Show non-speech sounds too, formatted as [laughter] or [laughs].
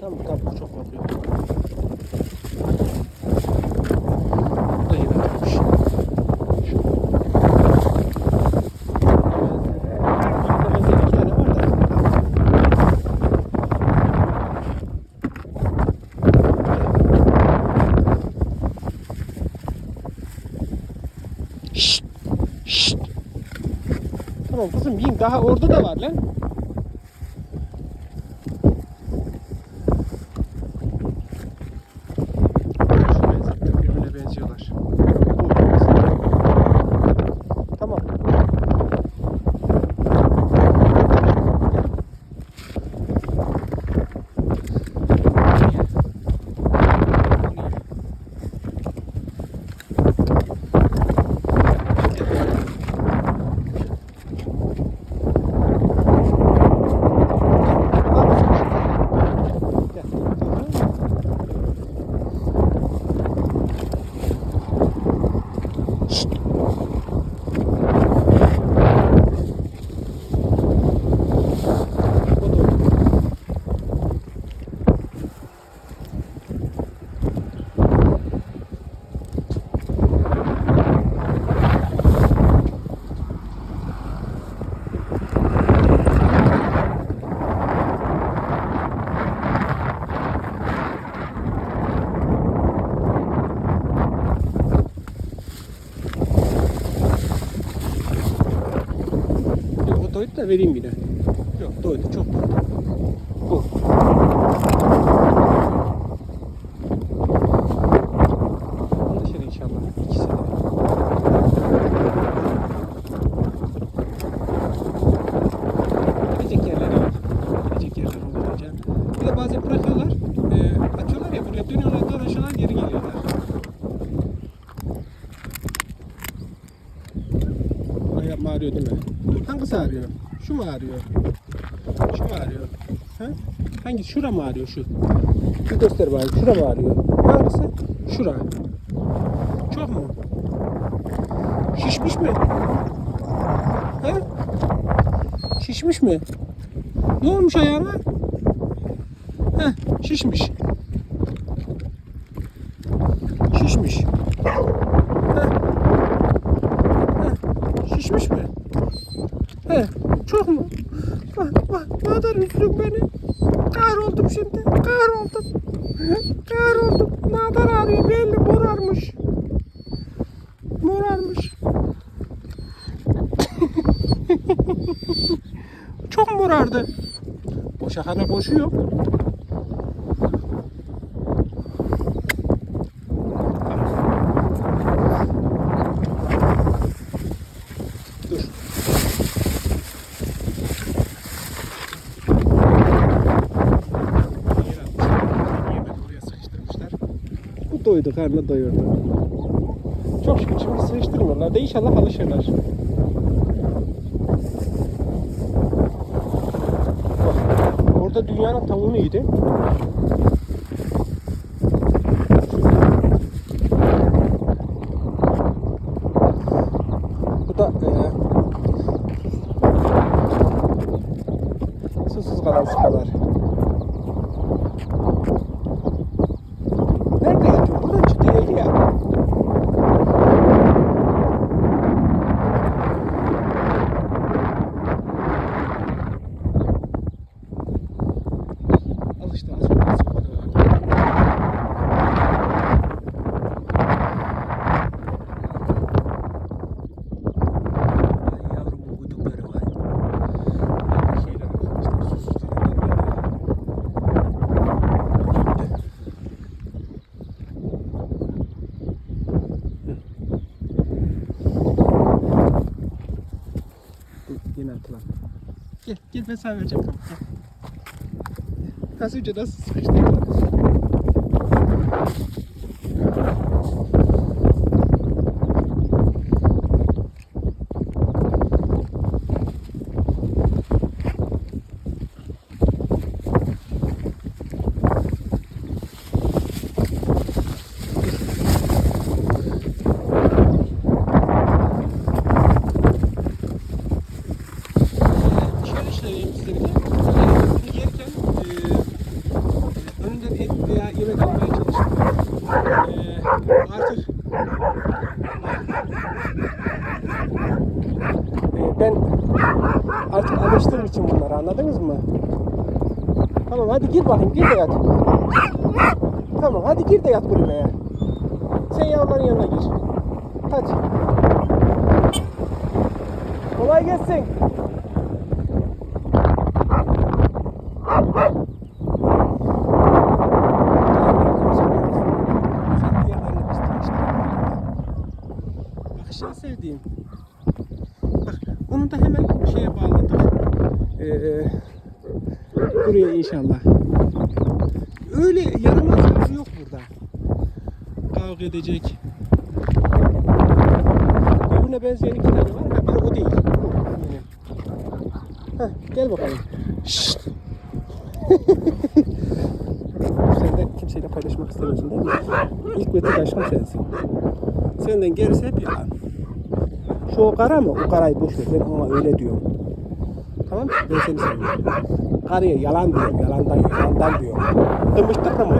tamam tamam çok korkuyor. Bu da yeni atmış. Şşt, şşt. Tamam kızım yiyin daha orada da var lan. Şu benzetler birbirine benziyorlar. Tamam. Doydu da vereyim yine. Yok doydu çok doydu. Bu. Anlaşır inşallah. İkisi de. Gidecek yerleri var. Gidecek yerler olunca. Bir de bazen Ayağım ağrıyor değil mi? Hangisi ağrıyor? Şu mu ağrıyor? Şu mu ağrıyor? Ha? Hangi? Şura mı ağrıyor şu? Bir göster bana. Şura mı ağrıyor? Hangisi? Şura. Çok mu? Şişmiş mi? Ha? Şişmiş mi? Ne olmuş ayağına? Heh. Şişmiş. Heh. Heh, şişmiş mi? He, çok mu? Bak bak kadar üzdün beni. Kahroldum şimdi. Kahroldum. Kahroldum. Ne kadar ağrıyor belli morarmış. Morarmış. [laughs] çok morardı. Boşa kana boşu yok. Dur. Bu doydu, karnı doyurdu. Çok şükür şimdi sıkıştırmıyorlar da inşallah alışırlar. Orada dünyanın tavuğunu yedi. Susuz kalanlar var ya. Yine atılan. Gel, gel ben sana vereceğim. Gel. Da seht ihr, das ist richtig. Artık alıştığım için bunları anladınız mı? Tamam hadi gir bakayım gir de yat. Tamam hadi gir de yat kulübeye. Sen yavruların yanına gir. Hadi. Kolay gelsin. Şimdi sevdiğim. Onu da hemen şeye bağladık. Ee, buraya inşallah. Öyle yaramaz yavru yok burada. Kavga edecek. Birbirine benzeyen iki tane var. Ha, biri o değil. Heh, gel bakalım. Şşt. [laughs] Sen de kimseyle paylaşmak istemiyorsun değil mi? İlk tek aşkım sensin. Senden gerisi hep yalan. Şu o kara mı? O karayı boş ver. Ben ona öyle diyorum. Tamam mı? Ben seni seviyorum. Karıya yalan diyorum. Yalandan yalandan diyorum. Dımıştık mı?